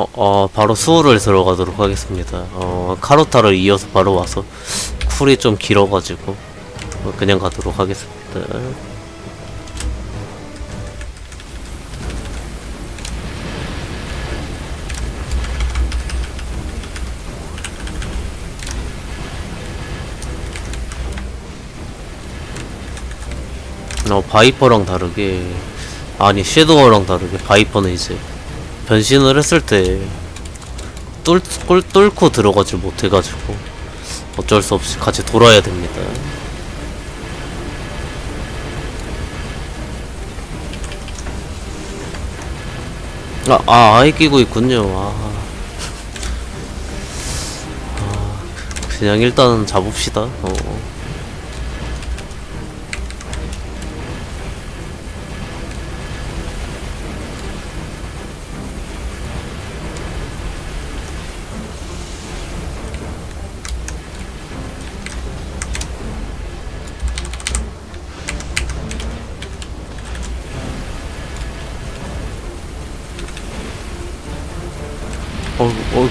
어, 어, 바로 수호를 들어가도록 하겠습니다. 어, 카로타를 이어서 바로 와서 쿨이 좀 길어가지고 어, 그냥 가도록 하겠습니다. 어, 바이퍼랑 다르게 아니 섀도우랑 다르게 바이퍼는 이제 변신을 했을 때 뚫, 꿀, 뚫고 들어가질 못해가지고 어쩔 수 없이 같이 돌아야 됩니다. 아, 아, 아예 끼고 있군요. 아. 아, 그냥 일단 잡읍시다. 어.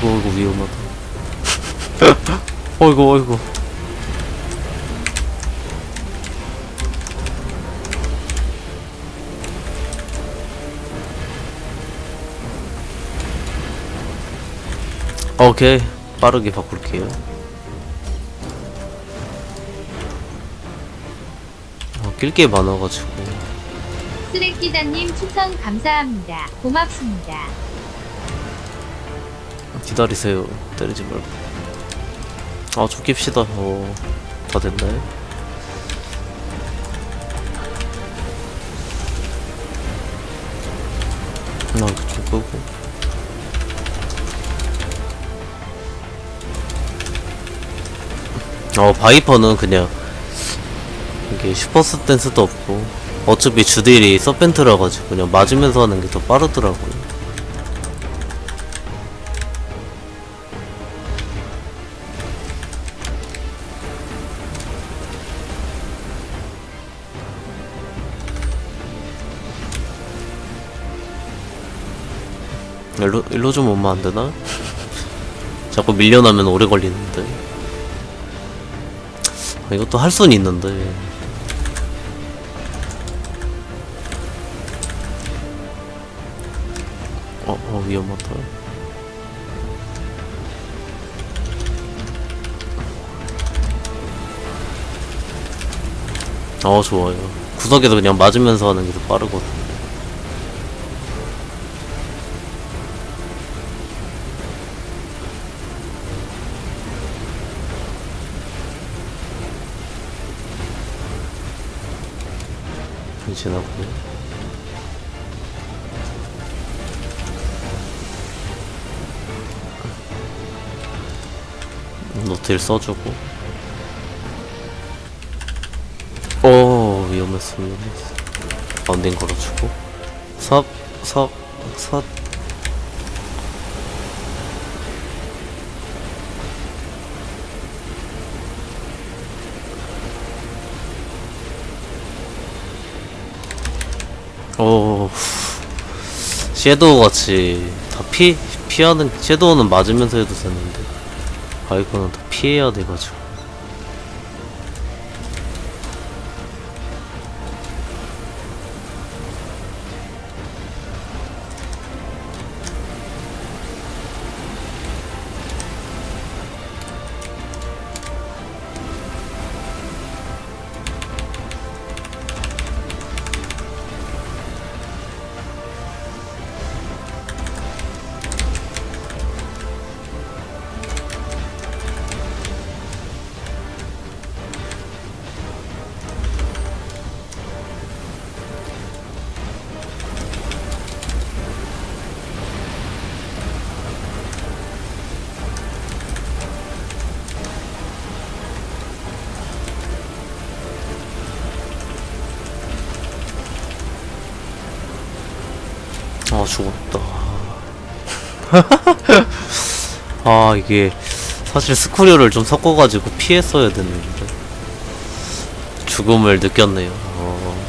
어이구, 어이구, 위험하다. 어이구, 어이구. 오케이. 빠르게 바꿀게요. 어, 낄게 많아가지고. 쓰레기다님 추천 감사합니다. 고맙습니다. 기다리세요. 때리지 말고. 아, 죽깁시다. 어, 다 됐나요? 아, 그쪽 끄고. 어, 바이퍼는 그냥, 이게 슈퍼스 댄스도 없고, 어차피 주딜이 서펜트라 가지고 그냥 맞으면서 하는 게 더 빠르더라고요. 일로, 일로 좀 오면 안 되나? 자꾸 밀려나면 오래 걸리는데. 아, 이것도 할 수는 있는데. 어, 어, 위험하다. 어, 좋아요. 구석에서 그냥 맞으면서 하는 게 더 빠르거든. 지나고 노트를 써주고. 오 위험했어 위험했어. 바운딩 걸어주고. 섭섭섭 오 섀도우 같이 다 피, 피하는 섀도우는 맞으면서 해도 되는데 바이크는 다 피해야 돼가지고 아 죽었다 아 이게 사실 스쿠리오를 좀 섞어가지고 피했어야 됐는데 죽음을 느꼈네요 어.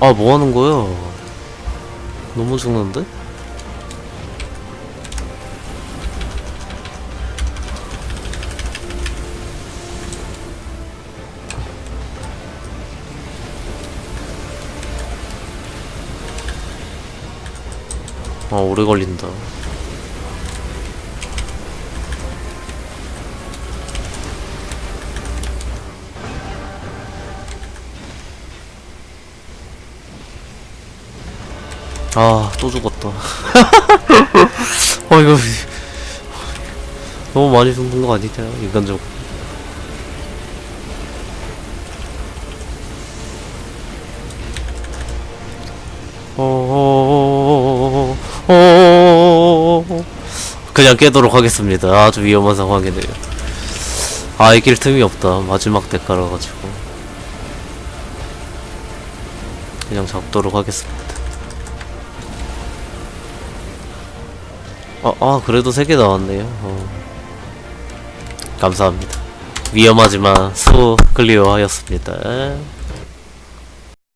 아, 아, 뭐 하는 거야? 너무 죽는데? 아, 오래 걸린다. 아, 또 죽었다. 어, 이거. 너무 많이 죽는 거 아니냐, 인간적으로. 어, 그냥 깨도록 하겠습니다. 아주 위험한 상황이네요. 아, 이길 틈이 없다. 마지막 대가라 가지고. 그냥 잡도록 하겠습니다. 아, 아 그래도 3개 나왔네요. 어. 감사합니다. 위험하지만 수 클리어 하였습니다.